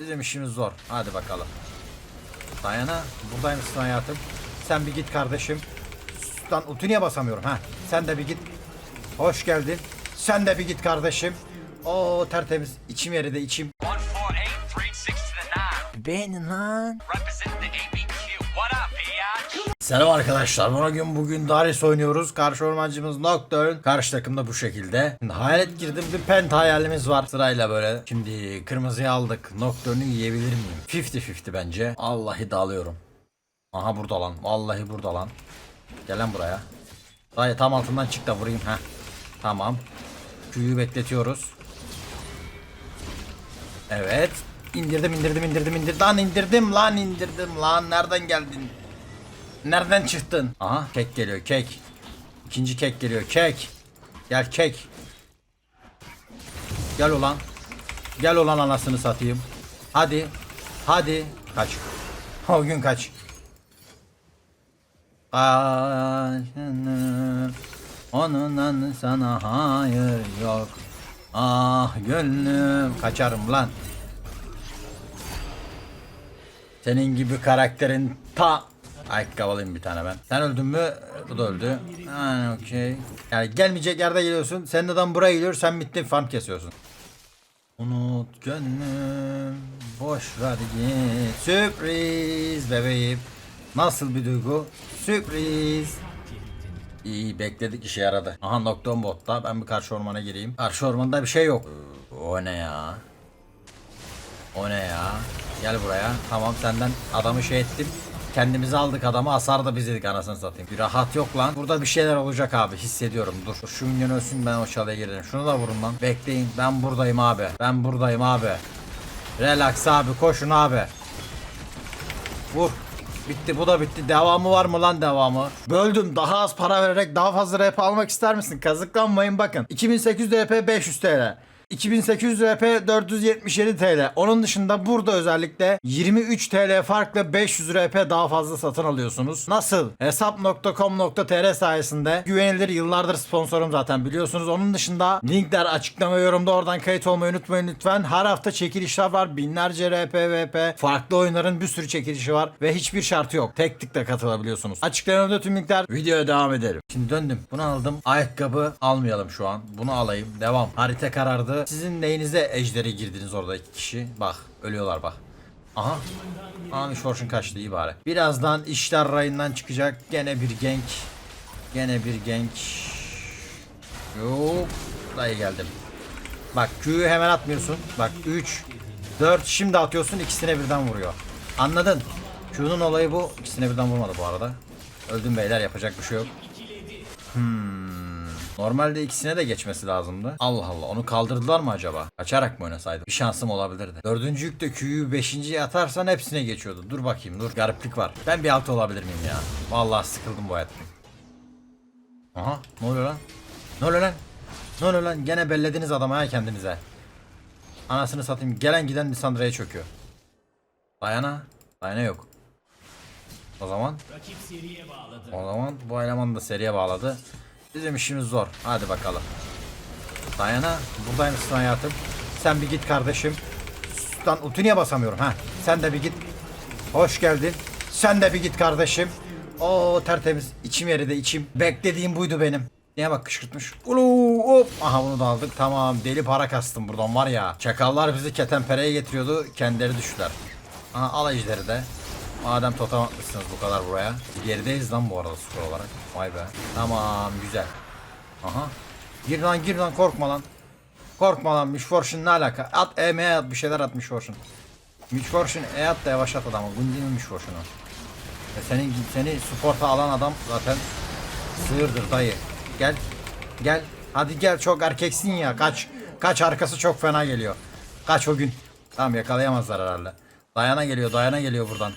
Bizim işimiz zor. Hadi bakalım. Dayana buradaymışsın hayatım. Sen bir git kardeşim. Lan ulti niye basamıyorum ha? Sen de bir git. Hoş geldin. Sen de bir git kardeşim. Oo tertemiz. İçim yeri de içim. 148, 36 to the 9. Benim lan. Selam arkadaşlar. Bugün bugün Darius oynuyoruz. Karşı ormancımız Nocturne. Karşı takımda bu şekilde. Şimdi hayalet girdim. Bir pent hayalimiz var. Sırayla böyle. Şimdi kırmızıyı aldık. Nocturne'ü yiyebilir miyim? 50-50 bence. Vallahi dalıyorum. Aha burada lan. Vallahi burada lan. Gel lan buraya. Dayı tam altından çık da vurayım. Heh. Tamam. Q'yu bekletiyoruz. Evet. İndirdim indirdim indirdim indirdim. Lan indirdim lan indirdim lan. Nereden geldin? Nereden çıktın? Aha kek geliyor kek. İkinci kek geliyor kek. Gel kek. Gel ulan. Gel ulan anasını satayım. Hadi. Hadi. Kaç. O gün kaç. Kaçını Onunla sana hayır yok. Ah gönlüm kaçarım lan. Senin gibi karakterin ta Ayakkabı alayım bir tane ben. Sen öldün mü? Bu da öldü. Ha okey. Yani gelmeyecek yerde geliyorsun. Senin adam buraya geliyor. Sen bittin farm kesiyorsun. Unut gönlüm. Boş ver git. Sürpriz bebeğim. Nasıl bir duygu? Sürpriz. İyi bekledik işe yaradı. Aha Nocturne botta. Ben bir karşı ormana gireyim. Karşı ormanda bir şey yok. O ne ya? O ne ya? Gel buraya. Tamam senden adamı şey ettim. Kendimizi aldık adamı hasar da biz yedik anasını satayım. Bir rahat yok lan. Burada bir şeyler olacak abi hissediyorum. Dur şu minyon ölsün ben o çalıya girelim. Şunu da vurun lan. Bekleyin ben buradayım abi. Ben buradayım abi. Relax abi koşun abi. Vur. Bitti bu da bitti. Devamı var mı lan devamı? Böldüm. Daha az para vererek daha fazla RP almak ister misin? Kazıklanmayın bakın. 2800 RP 500 TL. 2800 RP 477 TL. Onun dışında burada özellikle 23 TL farklı 500 RP daha fazla satın alıyorsunuz. Nasıl? Hesap.com.tr sayesinde güvenilir yıllardır sponsorum zaten biliyorsunuz. Onun dışında linkler açıklama yorumda oradan kayıt olmayı unutmayın lütfen. Her hafta çekilişler var. Binlerce RP, VP. Farklı oyunların bir sürü çekilişi var. Ve hiçbir şartı yok. Tek tıkla katılabiliyorsunuz. Açıklamada tüm linkler. Videoya devam edelim. Şimdi döndüm. Bunu aldım. Ayakkabı almayalım şu an. Bunu alayım. Devam. Harita karardı. Sizin neyinize ejderi girdiniz orada iki kişi. Bak ölüyorlar bak. Aha. Abi Fortune kaçtı iyi bari. Birazdan işler rayından çıkacak. Gene bir genk. Gene bir genk. Yok. Dayı geldim. Bak Q'yu hemen atmıyorsun. Bak 3, 4 şimdi atıyorsun ikisine birden vuruyor. Anladın? Q'nun olayı bu. İkisine birden vurmadı bu arada. Öldüm beyler yapacak bir şey yok. Normalde ikisine de geçmesi lazımdı. Allah Allah onu kaldırdılar mı acaba? Kaçarak mı oynasaydım? Bir şansım olabilirdi. Dördüncü yükte Q'yu beşinciye atarsan hepsine geçiyordu. Dur bakayım dur gariplik var. Ben bir altı olabilir miyim ya? Vallahi sıkıldım bu hayattan. Aha ne oluyor lan? Ne oluyor lan? Ne oluyor lan? Gene bellediniz adamı ha kendinize. Anasını satayım. Gelen giden Lissandra'ya çöküyor. Dayana. Dayana yok. O zaman o zaman bu eleman da seriye bağladı. Bizim işimiz zor. Hadi bakalım. Dayana buradaymışsın hayatım. Sen bir git kardeşim. Lan ulti niye basamıyorum ha? Sen de bir git. Hoş geldin. Sen de bir git kardeşim. Oo tertemiz. İçim yeri de içim. Beklediğim buydu benim. Niye bak kışkırtmış. Ulu hop. Aha bunu da aldık. Tamam deli para kastım buradan var ya. Çakallar bizi ketenpereye getiriyordu. Kendileri düştüler. Aha al ejderi de. Madem totem atmışsınız bu kadar buraya. Gerideyiz lan bu arada skor olarak. Vay be. Tamam güzel. Aha. Gir lan gir lan korkma lan. Korkma lan Mishfortune ne alaka? At E, M, E at bir şeyler at Mishfortune. Mishfortune E at da yavaşlat adamı. Gundi'nin Mishfortune'u. E senin, seni support'a alan adam zaten sığırdır dayı. Gel. Gel. Hadi gel çok erkeksin ya. Kaç. Kaç arkası çok fena geliyor. Kaç o gün. Tamam yakalayamazlar herhalde. Dayana geliyor. Dayana geliyor buradan.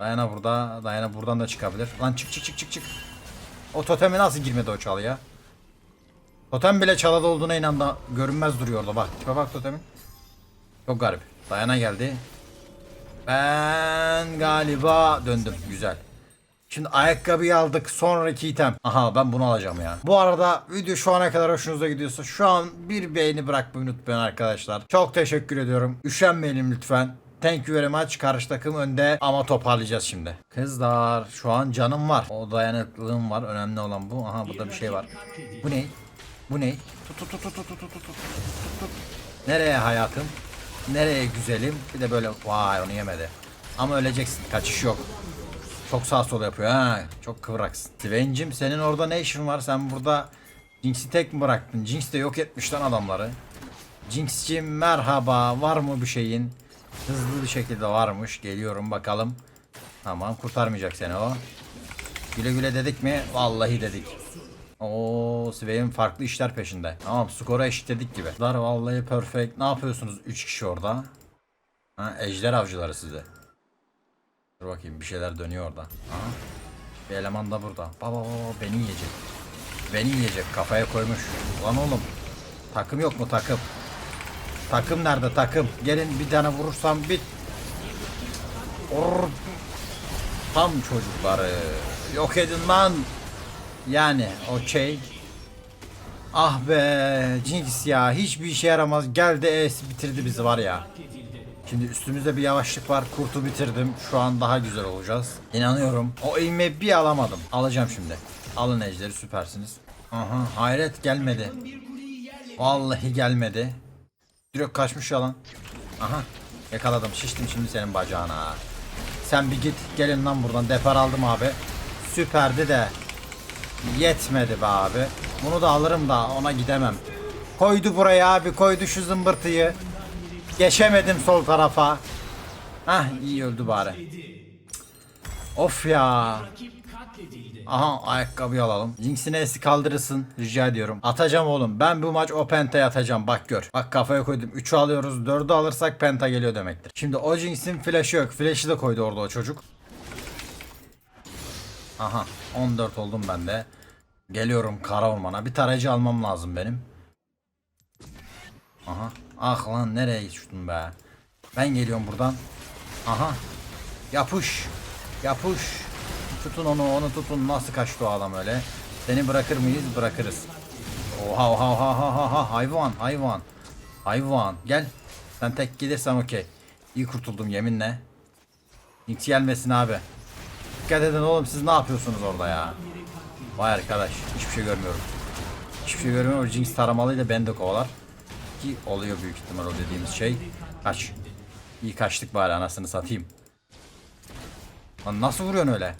Dayana burada. Dayana buradan da çıkabilir. Lan çık çık çık çık çık. O totemi nasıl girmedi o çalıya? Totem bile çalada olduğuna inandı. Görünmez duruyor orada bak. Tipe bak totemin. Çok garip. Dayana geldi. Ben galiba döndüm. Güzel. Şimdi ayakkabıyı aldık. Sonraki item. Aha ben bunu alacağım ya. Bu arada video şu ana kadar hoşunuza gidiyorsa şu an bir beğeni bırakmayı unutmayın arkadaşlar. Çok teşekkür ediyorum. Üşenmeyelim lütfen. Thank you very much. Karşı takım önde ama toparlayacağız şimdi. Kızlar şu an canım var. O dayanıklılığım var. Önemli olan bu. Aha burada bir şey var. Bu ne? Bu ne? Tut tut tut tut tut tut tut tut tut. Nereye hayatım? Nereye güzelim? Bir de böyle vay onu yemedi. Ama öleceksin. Kaçış yok. Çok sağ sol yapıyor ha. Çok kıvraksın. Sven'cim senin orada ne işin var? Sen burada Jinx'i tek mi bıraktın? Jinx de yok etmiş lan adamları. Jinx'cim merhaba. Var mı bir şeyin? Hızlı bir şekilde varmış. Geliyorum bakalım. Tamam kurtarmayacak seni o. Güle güle dedik mi? Vallahi dedik. Oo, Swain farklı işler peşinde. Tamam skora eşitledik gibi. Dar vallahi perfect. Ne yapıyorsunuz 3 kişi orada? Ha, ejder avcıları size. Dur bakayım bir şeyler dönüyor orada. Aha. Bir eleman da burada. Baba baba beni yiyecek. Beni yiyecek kafaya koymuş. Ulan oğlum. Takım yok mu takım? Takım nerede takım? Gelin bir tane vurursam bit. Or Tam çocukları. Yok edin lan. Yani okey. Ah be Jinx ya hiçbir işe yaramaz. Geldi es bitirdi bizi var ya. Şimdi üstümüzde bir yavaşlık var. Kurtu bitirdim. Şu an daha güzel olacağız. İnanıyorum. O ilmeği bir alamadım. Alacağım şimdi. Alın ejderi süpersiniz. Aha hayret gelmedi. Vallahi gelmedi. Direkt kaçmış yalan. Aha yakaladım. Şiştim şimdi senin bacağına. Sen bir git. Gelin lan buradan. Depar aldım abi. Süperdi de. Yetmedi be abi. Bunu da alırım da ona gidemem. Koydu buraya abi. Koydu şu zımbırtıyı. Geçemedim sol tarafa. Hah iyi öldü bari. Of ya. Aha ayakkabı alalım. Jinx'in esi kaldırırsın rica ediyorum. Atacağım oğlum. Ben bu maç o pentayı atacağım. Bak gör. Bak kafaya koydum. 3'ü alıyoruz. 4'ü alırsak penta geliyor demektir. Şimdi o Jinx'in flash'ı yok. Flash'ı da koydu orada o çocuk. Aha 14 oldum ben de. Geliyorum kara ormana. Bir tarayıcı almam lazım benim. Aha. Ah lan nereye geçtin be? Ben geliyorum buradan. Aha. Yapış. Yapış. Tutun onu onu tutun. Nasıl kaçtı o adam öyle? Seni bırakır mıyız? Bırakırız. Oha oha oha oha oha hayvan hayvan. Hayvan gel. Sen tek gelirsen okey. İyi kurtuldum yeminle. Hiç gelmesin abi. Dikkat edin oğlum siz ne yapıyorsunuz orada ya? Vay arkadaş hiçbir şey görmüyorum. Hiçbir şey görmüyorum. Jinx taramalıyla beni de kovalar. Ki oluyor büyük ihtimal o dediğimiz şey. Kaç. İyi kaçtık bari anasını satayım. Lan nasıl vuruyorsun öyle?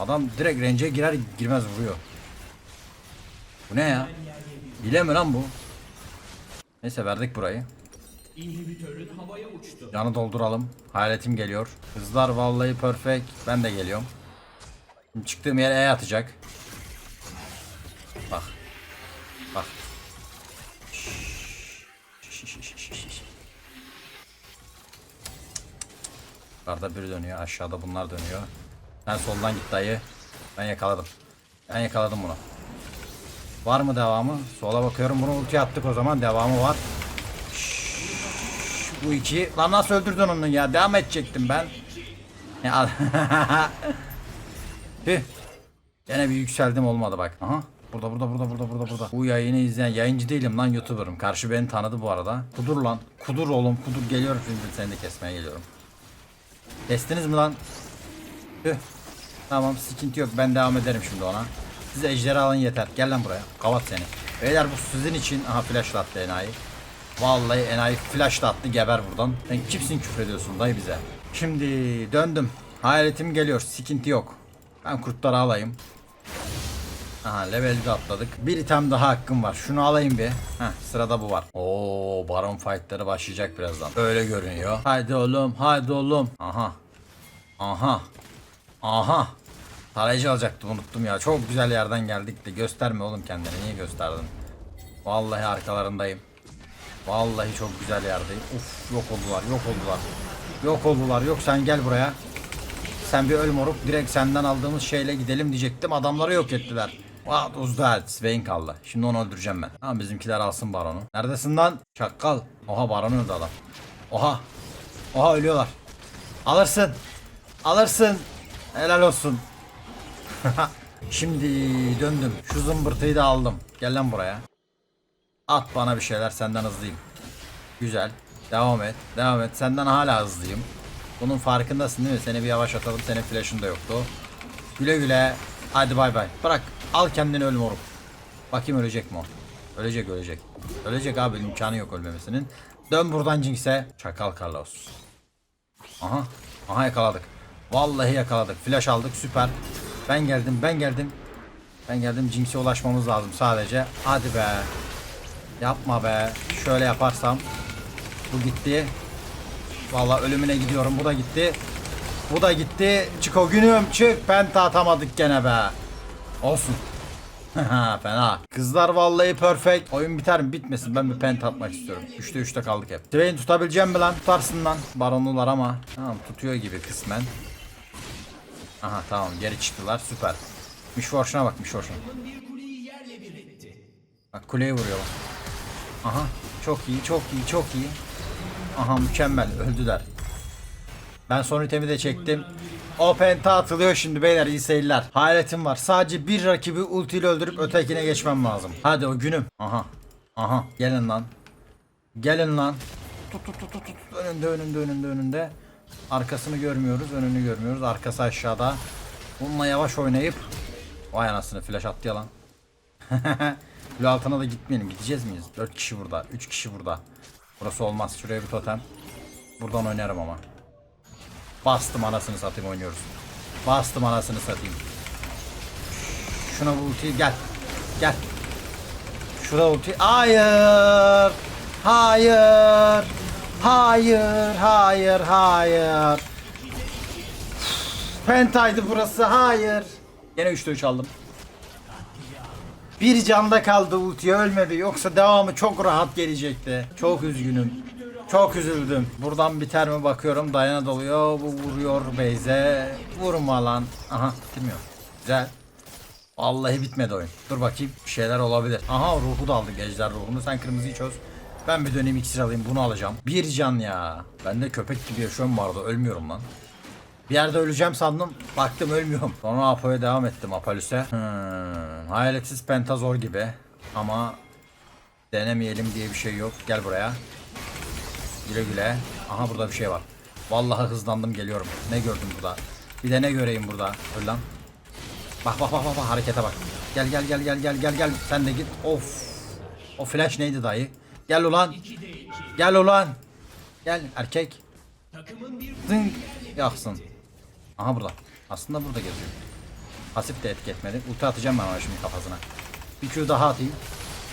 Adam direkt range'e girer girmez vuruyor. Bu ne ya? Hile mi lan bu? Neyse verdik burayı. Canı dolduralım. Hayaletim geliyor. Kızlar vallahi perfect. Ben de geliyorum. Şimdi çıktığım yere E atacak. Bak. Bak. Yukarıda biri dönüyor. Aşağıda bunlar dönüyor. Sen soldan git dayı. Ben yakaladım. Ben yakaladım bunu. Var mı devamı? Sola bakıyorum. Bunu ulti attık o zaman. Devamı var. Şşş, bu iki. Lan nasıl öldürdün onu ya? Devam edecektim ben. Ya. Tüh. Gene bir yükseldim olmadı bak. Aha. Burada burada burada burada burada burada. Bu yayını izleyen yayıncı değilim lan YouTuber'ım. Karşı beni tanıdı bu arada. Kudur lan. Kudur oğlum kudur geliyorum şimdi seni de kesmeye geliyorum. Kestiniz mi lan? Tüh. Tamam sıkıntı yok ben devam ederim şimdi ona. Siz ejderi alın yeter. Gel lan buraya. Kavat seni. Beyler bu sizin için. Aha flash attı enayi. Vallahi enayi flash attı geber buradan. Sen kimsin küfür ediyorsun dayı bize. Şimdi döndüm. Hayaletim geliyor. Sıkıntı yok. Ben kurtları alayım. Aha level de atladık. Bir item daha hakkım var. Şunu alayım bir. Heh sırada bu var. Oo baron fightları başlayacak birazdan. Öyle görünüyor. Haydi oğlum haydi oğlum. Aha. Aha. Aha. Tarayıcı alacaktım unuttum ya. Çok güzel yerden geldik de gösterme oğlum kendini. Niye gösterdin? Vallahi arkalarındayım. Vallahi çok güzel yerdeyim. Uf yok oldular yok oldular. Yok oldular yok sen gel buraya. Sen bir öl moruk. Direkt senden aldığımız şeyle gidelim diyecektim. Adamları yok ettiler. What was that? Swain kaldı. Şimdi onu öldüreceğim ben. Ha bizimkiler alsın baronu. Neredesin lan? Çakal. Oha baron öldü adam. Oha. Oha ölüyorlar. Alırsın. Alırsın. Helal olsun. Şimdi döndüm. Şu zımbırtıyı da aldım. Gel lan buraya. At bana bir şeyler senden hızlıyım. Güzel. Devam et. Devam et. Senden hala hızlıyım. Bunun farkındasın değil mi? Seni bir yavaşlatalım. Senin flash'ın da yoktu. Güle güle. Hadi bay bay. Bırak. Al kendini öl moruk. Bakayım ölecek mi o? Ölecek ölecek. Ölecek abi imkanı yok ölmemesinin. Dön buradan Jinx'e. Çakal Carlos. Aha. Aha yakaladık. Vallahi yakaladık. Flash aldık süper. Ben geldim ben geldim. Ben geldim Jinx'e ulaşmamız lazım sadece. Hadi be. Yapma be. Şöyle yaparsam. Bu gitti. Vallahi ölümüne gidiyorum. Bu da gitti. Bu da gitti. Çık o günüm çık. Penta atamadık gene be. Olsun. Fena. Kızlar vallahi perfect. Oyun biter mi? Bitmesin. Ben bir pent atmak istiyorum. 3'te 3'te kaldık hep. Swain tutabileceğim mi lan? Tutarsın lan. Baronlular ama. Tamam tutuyor gibi kısmen. Aha tamam geri çıktılar. Süper. Mişvorşuna bak Mişvorşuna. Bak kuleye vuruyor bak. Aha çok iyi çok iyi çok iyi. Aha mükemmel öldüler. Ben son itemi de çektim. O penta atılıyor şimdi beyler iyi seyirler. Hayaletim var. Sadece bir rakibi ultiyle öldürüp ötekine geçmem lazım. Hadi o günüm. Aha. Aha. Gelin lan. Gelin lan. Tut tut tut. tut. Önünde önünde önünde önünde. Arkasını görmüyoruz. Önünü görmüyoruz. Arkası aşağıda. Bununla yavaş oynayıp. Vay anasını flash attı ya lan. Kule altına da gitmeyelim. Gideceğiz miyiz? 4 kişi burada. 3 kişi burada. Burası olmaz. Şuraya bir totem. Buradan oynarım ama. Bastım anasını satayım oynuyoruz. Bastım anasını satayım. Şuna bu ultiyi gel. Gel. Şurada ulti. Hayır. Hayır. Hayır. Hayır. Hayır. Pentaydı burası. Hayır. Yine 3'te 3 aldım. Bir canda kaldı ulti ölmedi yoksa devamı çok rahat gelecekti. Çok üzgünüm. Çok üzüldüm. Buradan biter mi bakıyorum. Dayana doluyor. Bu vuruyor Beyze. Vurma lan. Aha bitirmiyor. Güzel. Vallahi bitmedi oyun. Dur bakayım. Bir şeyler olabilir. Aha ruhu da aldık. Ejder ruhunu. Sen kırmızıyı çöz. Ben bir döneyim iksir alayım. Bunu alacağım. Bir can ya. Ben de köpek gibi yaşıyorum bu arada. Ölmüyorum lan. Bir yerde öleceğim sandım. Baktım ölmüyorum. Sonra Apo'ya devam ettim Apolüs'e. Hmm, hayaletsiz penta zor gibi. Ama denemeyelim diye bir şey yok. Gel buraya. Güle güle. Aha burada bir şey var. Vallahi hızlandım geliyorum. Ne gördüm burada? Bir de ne göreyim burada? Öl lan. Bak bak bak bak, harekete bak. Gel gel gel gel gel gel gel. Sen de git. Of. O flash neydi dayı? Gel ulan. Gel ulan. Gel erkek. Zınk. Yaksın. Aha burada. Aslında burada geziyor. Pasif de etki etmedi. Ulti atacağım ben ona şimdi kafasına. Bir Q daha atayım.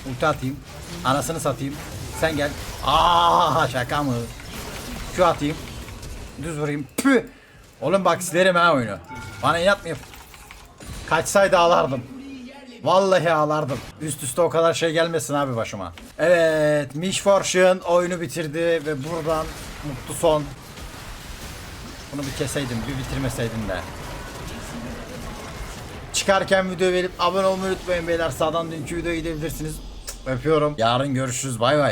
Ulti atayım. Anasını satayım. Sen gel. Aa şaka mı? Q atayım. Düz vurayım. Püh. Oğlum bak silerim ha oyunu. Bana inat? Kaçsaydı ağlardım. Vallahi ağlardım. Üst üste o kadar şey gelmesin abi başıma. Evet, Mish Fortune oyunu bitirdi ve buradan mutlu son. Bunu bir keseydim, bir bitirmeseydim de. Çıkarken video verip abone olmayı unutmayın beyler. Sağdan dünkü videoya gidebilirsiniz. Öpüyorum. Yarın görüşürüz. Bay bay.